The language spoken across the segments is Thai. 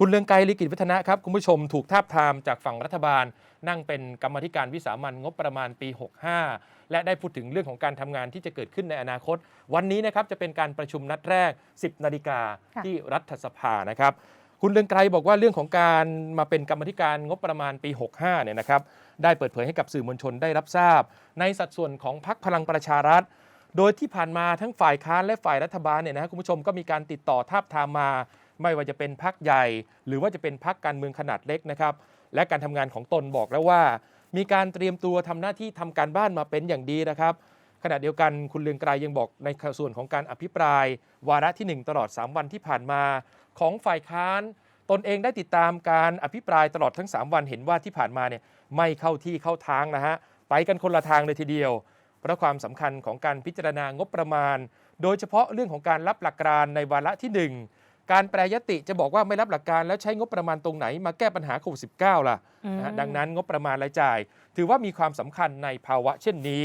คุณเลืองไกรลิกิตวัฒนะครับ คุณผู้ชมถูกทาบทามจากฝั่งรัฐบาล นั่งเป็นกรรมาธิการวิสามันงบประมาณปี 65 และได้พูดถึงเรื่องของการทำงานที่จะเกิดขึ้นในอนาคต วันนี้นะครับจะเป็นการประชุมนัดแรก 10 นาฬิกาค่ะที่รัฐสภานะครับ คุณเลืองไกรบอกว่าเรื่องของการมาเป็นกรรมาธิการงบประมาณปี 65 เนี่ยนะครับ ได้เปิดเผยให้กับสื่อมวลชนได้รับทราบ ในสัดส่วนของพรรคพลังประชารัฐโดยที่ผ่านมาทั้งฝ่ายค้านและฝ่ายรัฐบาลเนี่ยนะฮะคุณผู้ชมก็มีการติดต่อทาบทามมา ไม่ว่าจะเป็นพักใหญ่ หรือว่าจะเป็นพักการเมืองขนาดเล็กนะครับ และการทำงานของตนบอกแล้วว่า มีการเตรียมตัวทำหน้าที่ทำการบ้านมาเป็นอย่างดีนะครับ ขณะเดียวกันคุณเลืองไกรยังบอกในส่วนของการอภิปราย วาระที่ 1 ตลอด 3 วันที่ผ่านมา ของฝ่ายค้าน ตนเองได้ติดตามการอภิปรายตลอดทั้ง 3 วันเห็นว่าที่ผ่านมาเนี่ยไม่เข้าที่เข้าทางนะฮะไปกันคนละทางเลยทีเดียว เพราะความสำคัญของการพิจารณางบประมาณ โดยเฉพาะเรื่องของการรับหลักการในวาระที่ 1 การแปรยติจะบอกว่าไม่รับหลักการแล้วใช้งบประมาณตรงไหนมาแก้ปัญหาโควิด 19 ล่ะนะฮะดังนั้นงบประมาณรายจ่าย ถือว่ามีความสำคัญในภาวะเช่นนี้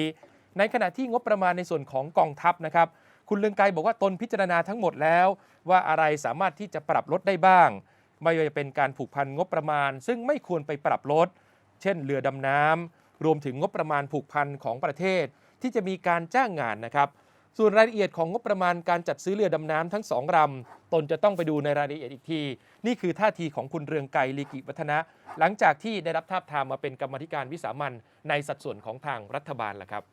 ในขณะที่งบประมาณในส่วนของกองทัพนะครับ คุณเลืองไกรบอกว่าตนพิจารณาทั้งหมดแล้ว ว่าอะไรสามารถที่จะปรับลดได้บ้าง ไม่ว่าจะเป็นการผูกพันงบประมาณ ซึ่งไม่ควรไปปรับลด เช่น เรือดำน้ำรวมถึงงบประมาณผูกพันของประเทศ ที่จะมีการจ้างงานนะครับ ส่วนรายละเอียดของงบประมาณการจัดซื้อเรือดำน้ำทั้งสองลำตนจะต้องไปดูในรายละเอียดอีกที นี่คือท่าทีของคุณเรืองไกรลีกิวัฒนะ หลังจากที่ได้รับทาบทามมาเป็นกรรมธิการวิสามันในสัดส่วนของทางรัฐบาลแล้วครับ